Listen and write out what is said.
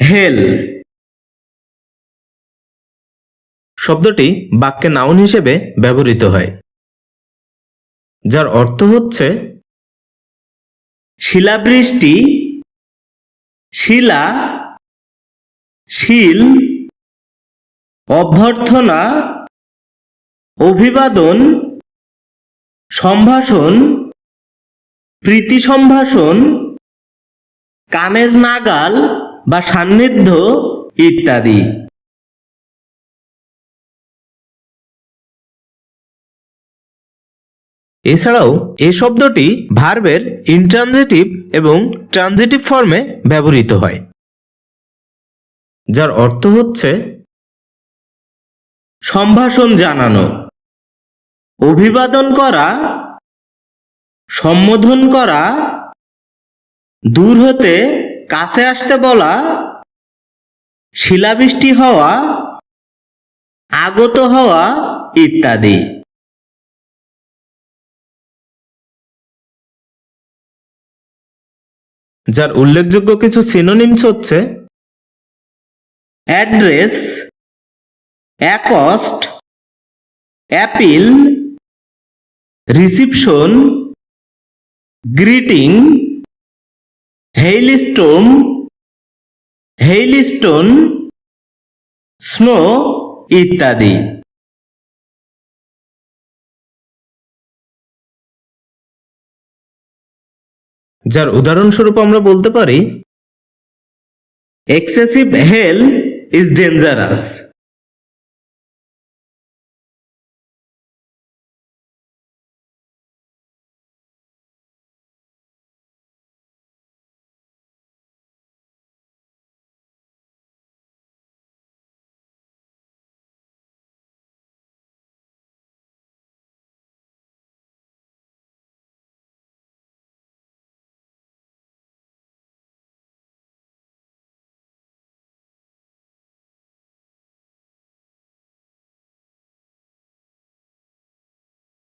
হেল। শব্দটি বাক্যে নাউন হিসেবে ব্যবহৃত হয়, যার অর্থ হচ্ছে শিলাবৃষ্টি, শিলা, শিল, অভ্যর্থনা, অভিবাদন, সম্ভাষণ, প্রীতি সম্ভাষণ, কানের নাগাল বা সান্নিধ্য ইত্যাদি। এছাড়াও এ শব্দটি ভার্বের ইনট্রানজিটিভ এবং ট্রানজিটিভ ফর্মে ব্যবহৃত হয়, যার অর্থ হচ্ছে সম্ভাষণ জানানো, অভিবাদন করা, সম্বোধন করা, দূর হতে কাছে আসতে বলা শিলাবৃষ্টি হওয়া আগত হওয়া ইত্যাদি। যার উল্লেখযোগ্য কিছু সিনোনিমস হচ্ছে address accost appeal reception greeting hailstorm hailstone snow ইত্যাদি। যার উদাহরণস্বরূপ আমরা বলতে পারি এক্সেসিভ হেল ইজ ডেঞ্জারাস